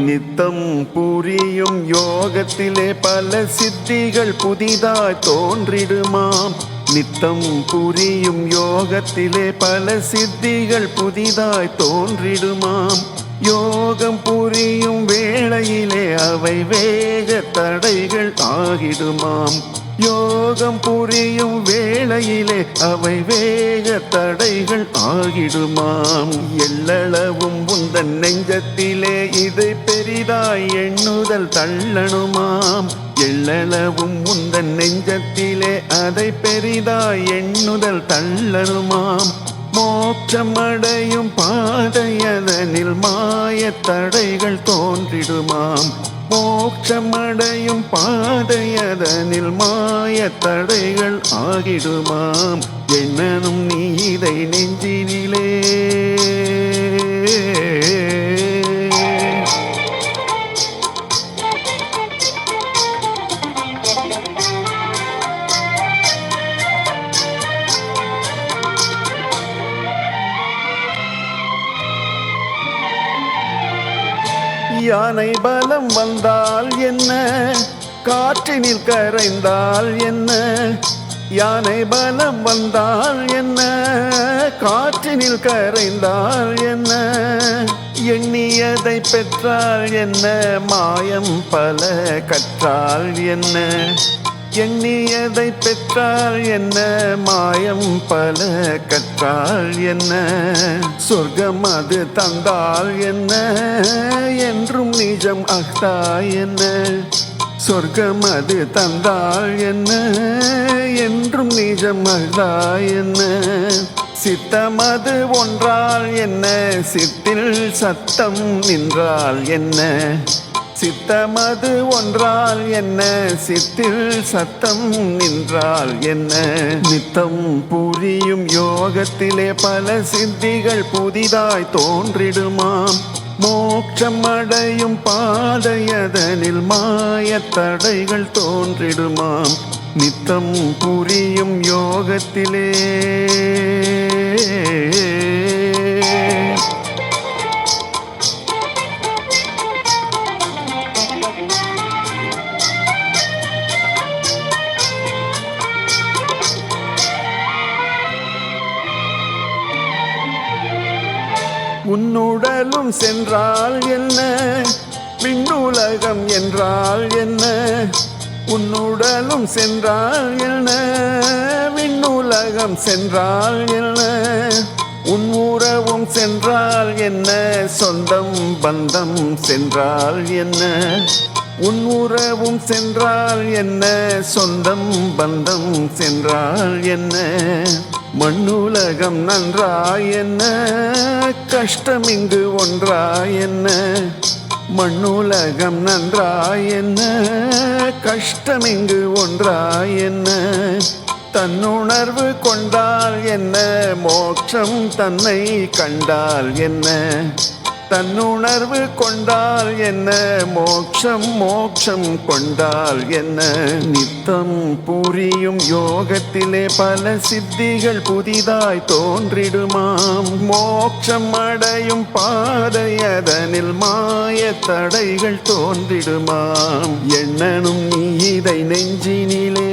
நித்தம் புரியும் யோகத்திலே பல சித்திகள் புதிதாய் தோன்றிடுமாம் நித்தம் புரியும் யோகத்திலே பல சித்திகள் புதிதாய் தோன்றிடுமாம் யோகம் புரியும் வேளையிலே அவை வேக தடைகள் ஆகிடுமாம். யோகம் புரியும் வேளையிலே அவை வேக தடைகள் ஆகிடுமாம். எல்லளவும் உந்தன் நெஞ்சத்திலே இதை பெரிதாய் எண்ணுதல் தள்ளணுமாம். எல்லளவும் உந்தன் நெஞ்சத்திலே அதை பெரிதாய் எண்ணுதல் தள்ளணுமாம். மோட்சமடையும் பாதையதனில் மாய தடைகள் தோன்றிடுமாம். மோட்சமடையும் பாதையதனில் மாய தடைகள் ஆகிடுமாம். என்னனும் நீ இதை நெஞ்சினிலே யானை பலம் வந்தால் என்ன? காற்றினில் கரைந்தால் என்ன? யானை பலம் வந்தால் என்ன? காற்றினில் கரைந்தால் என்ன? எண்ணியதை பெற்றால் என்ன? மாயம் பல கற்றால் என்ன? எண்ணியதை பெற்றாள் என்ன? மாயம் பல கற்றாள் என்ன? சொர்க்கம் அது தந்தாள் என்ன? என்றும் நிஜம் அக்தா என்ன? சொர்க்கம் அது தந்தாள் என்ன? என்றும் நிஜம் அக்தா என்ன? சித்தம் அது ஒன்றால் என்ன? சித்தில் சத்தம் நின்றால் என்ன? சித்தமது ஒன்றால் என்ன? சித்தில் சத்தம் நின்றால் என்ன? நித்தம் புரியும் யோகத்திலே பல சித்திகள் புதிதாய் தோன்றிடுமாம். மோட்சம் அடையும் பாதையதனில் மாயத்தடைகள் தோன்றிடுமாம். நித்தம் புரியும் யோகத்திலே உன்னுடலும் சென்றால் என்ன? விண்ணுலகம் என்றால் என்ன? உன்னுடலும் சென்றால் என்ன? விண்ணுலகம் சென்றால் என்ன? உன் உறவும் சென்றால் என்ன? சொந்தம் பந்தம் சென்றால் என்ன? உன் உறவும் சென்றால் என்ன? சொந்தம் பந்தம் சென்றால் என்ன? மண்ணுலகம் நன்றாய் என்ன கஷ்டம் இங்கு ஒன்றாய் என்ன மண்ணுலகம் நன்றாய் என்ன கஷ்டம் இங்கு ஒன்றாய் என்ன தன்னுணர்வு கொண்டால் என்ன? மோட்சம் தன்னை கண்டால் என்ன? தன்னுணர்வு கொண்டால் என்ன? மோட்சம் மோட்சம் கொண்டால் என்ன? நித்தம் புரியும் யோகத்திலே பல சித்திகள் புதிதாய் தோன்றிடுமாம். மோட்சம் அடையும் பாதை அதனில் மாய தடைகள் தோன்றிடுமாம். எண்ணனும் நீ இதை நெஞ்சினிலே